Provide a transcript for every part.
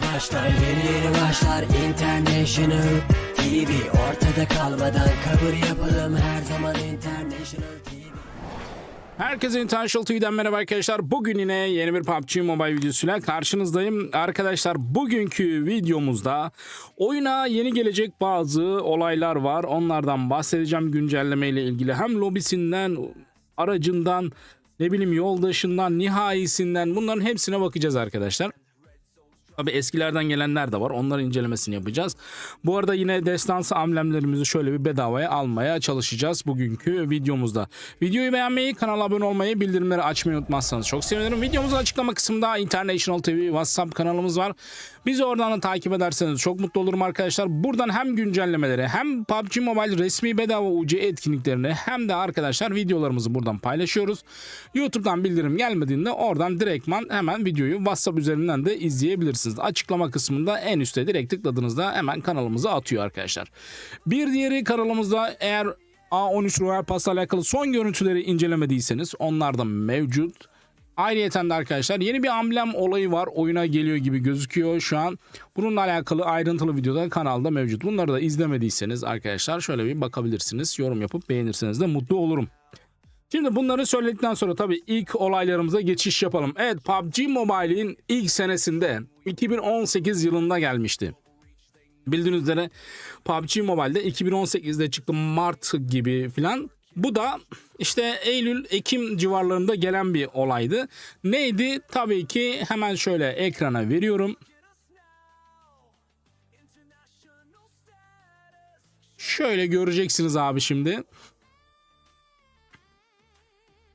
yeni başlar yeni yeni başlar International TV ortada kalmadan kabul yapalım her zaman International TV Herkese International TV'den merhaba arkadaşlar. Bugün yine yeni bir PUBG Mobile videosuyla karşınızdayım. Arkadaşlar bugünkü videomuzda oyuna yeni gelecek bazı olaylar var. Onlardan bahsedeceğim güncelleme ile ilgili. Hem lobisinden, aracından, ne bileyim yoldaşından, nihayisinden bunların hepsine bakacağız arkadaşlar. Tabi eskilerden gelenler de var. Onların incelemesini yapacağız. Bu arada yine destansı amblemlerimizi şöyle bir bedavaya almaya çalışacağız bugünkü videomuzda. Videoyu beğenmeyi, kanala abone olmayı, bildirimleri açmayı unutmazsanız çok sevinirim. Videomuzun açıklama kısmında International TV WhatsApp kanalımız var. Bizi oradan da takip ederseniz çok mutlu olurum arkadaşlar. Buradan hem güncellemeleri hem PUBG Mobile resmi bedava UC etkinliklerini hem de arkadaşlar videolarımızı buradan paylaşıyoruz. YouTube'dan bildirim gelmediğinde oradan direktman hemen videoyu WhatsApp üzerinden de izleyebilirsiniz. Açıklama kısmında en üstte direkt tıkladığınızda hemen kanalımıza atıyor arkadaşlar. Bir diğeri kanalımızda eğer A13 Royal Pass'la alakalı son görüntüleri incelemediyseniz onlar da mevcut. Ayrıyeten de arkadaşlar yeni bir amblem olayı var. Oyuna geliyor gibi gözüküyor şu an. Bununla alakalı ayrıntılı videoda kanalda mevcut. Bunları da izlemediyseniz arkadaşlar şöyle bir bakabilirsiniz. Yorum yapıp beğenirseniz de mutlu olurum. Şimdi bunları söyledikten sonra tabii ilk olaylarımıza geçiş yapalım. Evet PUBG Mobile'in ilk senesinde 2018 yılında gelmişti. Bildiğiniz üzere PUBG Mobile'de 2018'de çıktı Mart gibi filan. Bu da işte Eylül, Ekim civarlarında gelen bir olaydı. Neydi? Tabii ki hemen şöyle ekrana veriyorum. Şöyle göreceksiniz abi şimdi.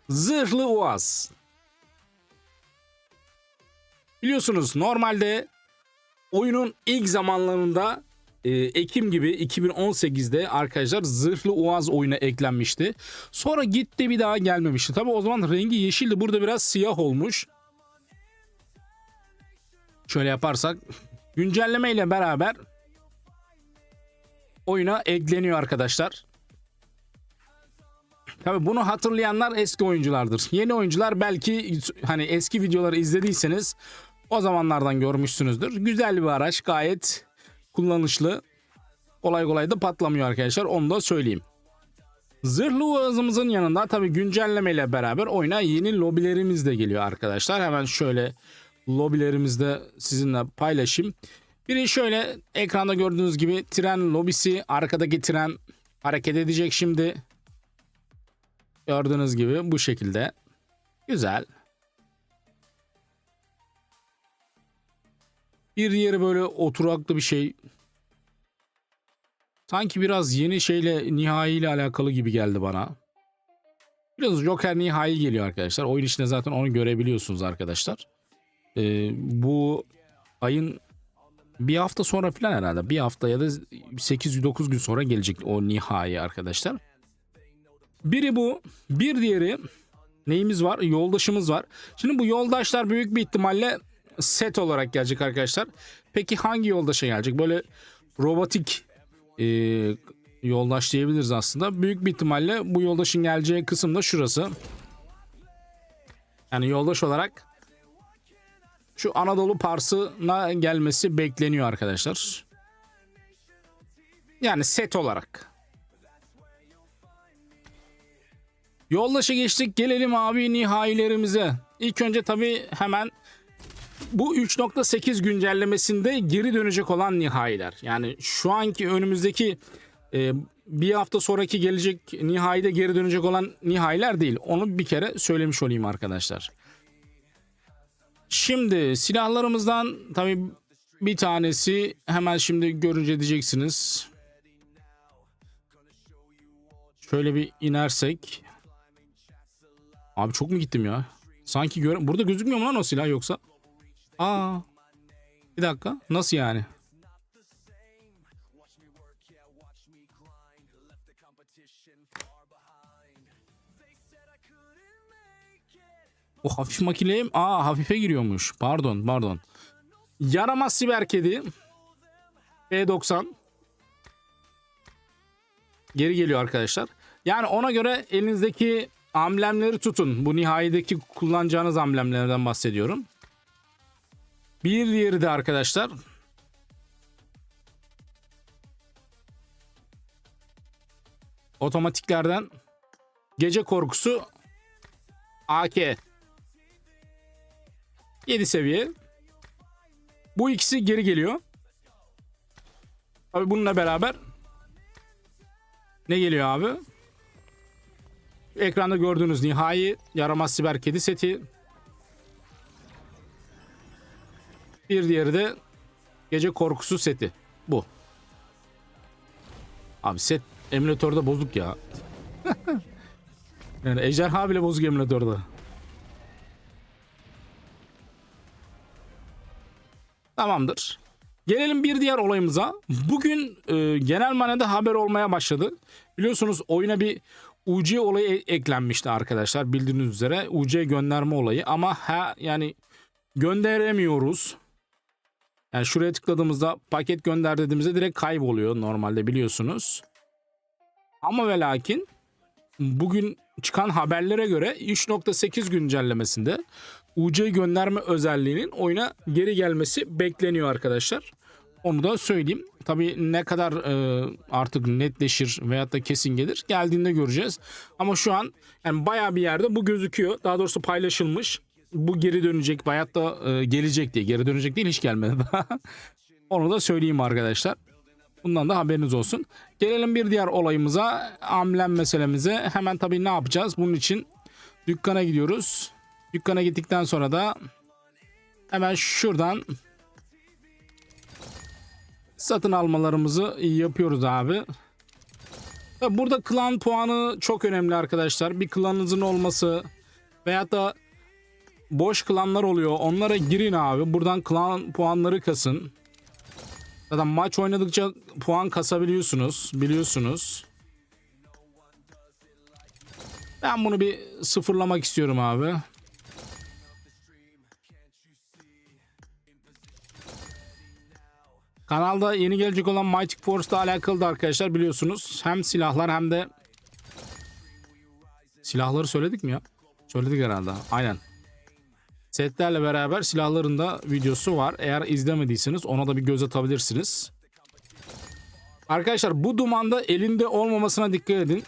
Zırhlı Uaz. Biliyorsunuz normalde oyunun ilk zamanlarında e, Ekim gibi 2018'de arkadaşlar Zırhlı Uaz oyuna eklenmişti. Sonra gitti bir daha gelmemişti. Tabi o zaman rengi yeşildi. Burada biraz siyah olmuş. Şöyle yaparsak güncelleme ile beraber oyuna ekleniyor arkadaşlar. Tabi bunu hatırlayanlar eski oyunculardır. Yeni oyuncular belki hani eski videoları izlediyseniz o zamanlardan görmüşsünüzdür. Güzel bir araç gayet kullanışlı. Kolay kolay da patlamıyor arkadaşlar onu da söyleyeyim. Zırhlı Uaz'ımızın yanında tabi güncelleme ile beraber oyuna yeni lobilerimiz de geliyor arkadaşlar. Hemen şöyle lobilerimizde sizinle paylaşayım. Biri şöyle ekranda gördüğünüz gibi tren lobisi arkadaki tren hareket edecek şimdi. Gördüğünüz gibi bu şekilde. Güzel. Bir diğeri böyle oturaklı bir şey. Sanki biraz yeni şeyle nihai ile alakalı gibi geldi bana. Biraz Joker nihai geliyor arkadaşlar. Oyun içinde zaten onu görebiliyorsunuz arkadaşlar. Ee, bu ayın bir hafta sonra falan herhalde. Bir hafta ya da 8-9 gün sonra gelecek o nihai arkadaşlar. Biri bu. Bir diğeri neyimiz var? Yoldaşımız var. Şimdi bu yoldaşlar büyük bir ihtimalle set olarak gelecek arkadaşlar. Peki hangi yoldaşa gelecek? Böyle robotik e, yoldaş diyebiliriz aslında. Büyük bir ihtimalle bu yoldaşın geleceği kısım da şurası. Yani yoldaş olarak şu Anadolu Pars'ına gelmesi bekleniyor arkadaşlar. Yani set olarak. Yoldaşa geçtik gelelim abi nihailerimize. İlk önce tabi hemen bu 3.8 güncellemesinde geri dönecek olan nihailer. Yani şu anki önümüzdeki e, bir hafta sonraki gelecek nihayede geri dönecek olan nihailer değil. Onu bir kere söylemiş olayım arkadaşlar. Şimdi silahlarımızdan tabi bir tanesi hemen şimdi görünce diyeceksiniz. Şöyle bir inersek. Abi çok mu gittim ya? Sanki gör burada gözükmüyor mu lan o silah yoksa? Aa. Bir dakika. Nasıl yani? O hafif makineye? Aa hafife giriyormuş. Pardon pardon. Yaramaz siber kedi. B90. Geri geliyor arkadaşlar. Yani ona göre elinizdeki amblemleri tutun. Bu nihayedeki kullanacağınız amblemlerden bahsediyorum. Bir diğeri de arkadaşlar. Otomatiklerden gece korkusu AK 7 seviye. Bu ikisi geri geliyor. Tabii bununla beraber ne geliyor abi? Ekranda gördüğünüz nihai yaramaz siber kedi seti. Bir diğeri de gece korkusu seti. Bu. Abi set emülatörde bozuk ya. yani ejderha bile bozuk emülatörde. Tamamdır. Gelelim bir diğer olayımıza. Bugün e, genel manada haber olmaya başladı. Biliyorsunuz oyuna bir UC olayı e- eklenmişti arkadaşlar bildiğiniz üzere. UC gönderme olayı ama ha yani gönderemiyoruz. Yani şuraya tıkladığımızda paket gönder dediğimizde direkt kayboluyor normalde biliyorsunuz. Ama ve lakin bugün çıkan haberlere göre 3.8 güncellemesinde UC gönderme özelliğinin oyuna geri gelmesi bekleniyor arkadaşlar. Onu da söyleyeyim. Tabii ne kadar e, artık netleşir veyahut da kesin gelir geldiğinde göreceğiz. Ama şu an yani bayağı bir yerde bu gözüküyor. Daha doğrusu paylaşılmış. Bu geri dönecek veyahut da e, gelecek diye. Geri dönecek değil hiç gelmedi daha. Onu da söyleyeyim arkadaşlar. Bundan da haberiniz olsun. Gelelim bir diğer olayımıza. Amblem meselemize. Hemen tabii ne yapacağız? Bunun için dükkana gidiyoruz. Dükkana gittikten sonra da hemen şuradan satın almalarımızı yapıyoruz abi. Burada klan puanı çok önemli arkadaşlar. Bir klanınızın olması veyahut da boş klanlar oluyor. Onlara girin abi. Buradan klan puanları kasın. Zaten maç oynadıkça puan kasabiliyorsunuz. Biliyorsunuz. Ben bunu bir sıfırlamak istiyorum abi. Kanalda yeni gelecek olan Mighty Force'la alakalı da arkadaşlar biliyorsunuz. Hem silahlar hem de silahları söyledik mi ya? Söyledik herhalde. Aynen. Setlerle beraber silahların da videosu var. Eğer izlemediyseniz ona da bir göz atabilirsiniz. Arkadaşlar bu dumanda elinde olmamasına dikkat edin.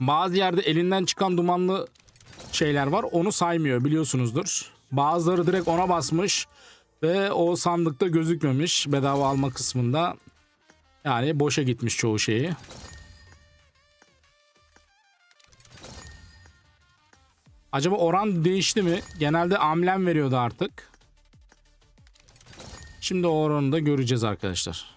Bazı yerde elinden çıkan dumanlı şeyler var. Onu saymıyor biliyorsunuzdur. Bazıları direkt ona basmış ve o sandıkta gözükmemiş bedava alma kısmında. Yani boşa gitmiş çoğu şeyi. Acaba oran değişti mi? Genelde amblem veriyordu artık. Şimdi o oranı da göreceğiz arkadaşlar.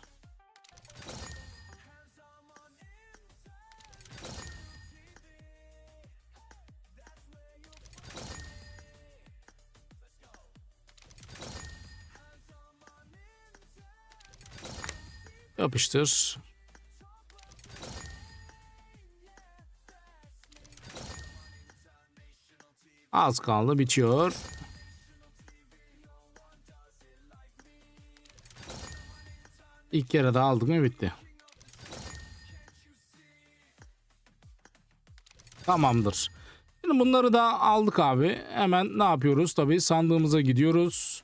Yapıştır. Az kaldı bitiyor. İlk kere de aldık mı bitti. Tamamdır. Şimdi bunları da aldık abi. Hemen ne yapıyoruz? Tabii sandığımıza gidiyoruz.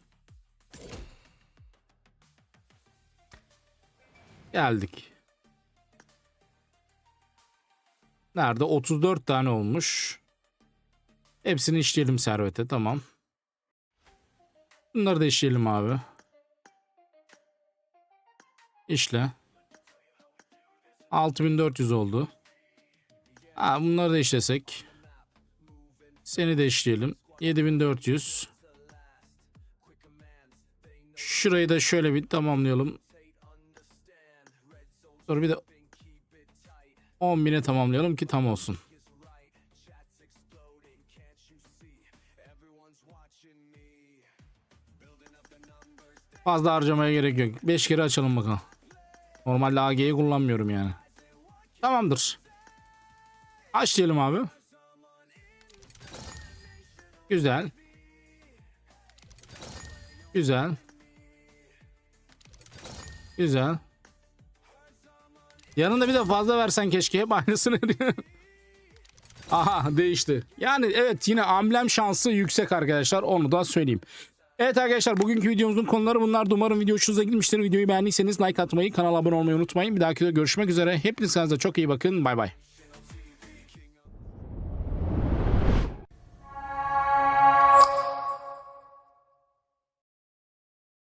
Geldik. Nerede? 34 tane olmuş. Hepsini işleyelim servete. Tamam. Bunları da işleyelim abi. İşle. 6400 oldu. Ha, bunları da işlesek. Seni de işleyelim. 7400. Şurayı da şöyle bir tamamlayalım. Sonra bir de 10.000'e tamamlayalım ki tam olsun. Fazla harcamaya gerek yok. 5 kere açalım bakalım. Normalde AG'yi kullanmıyorum yani. Tamamdır. Aç diyelim abi. Güzel. Güzel. Güzel. Yanında bir de fazla versen keşke hep aynısını. Aha değişti. Yani evet yine amblem şansı yüksek arkadaşlar onu da söyleyeyim. Evet arkadaşlar bugünkü videomuzun konuları bunlar. Umarım video hoşunuza gitmiştir. Videoyu beğendiyseniz like atmayı, kanala abone olmayı unutmayın. Bir dahaki de görüşmek üzere. Hepiniz kendinize çok iyi bakın. Bay bay.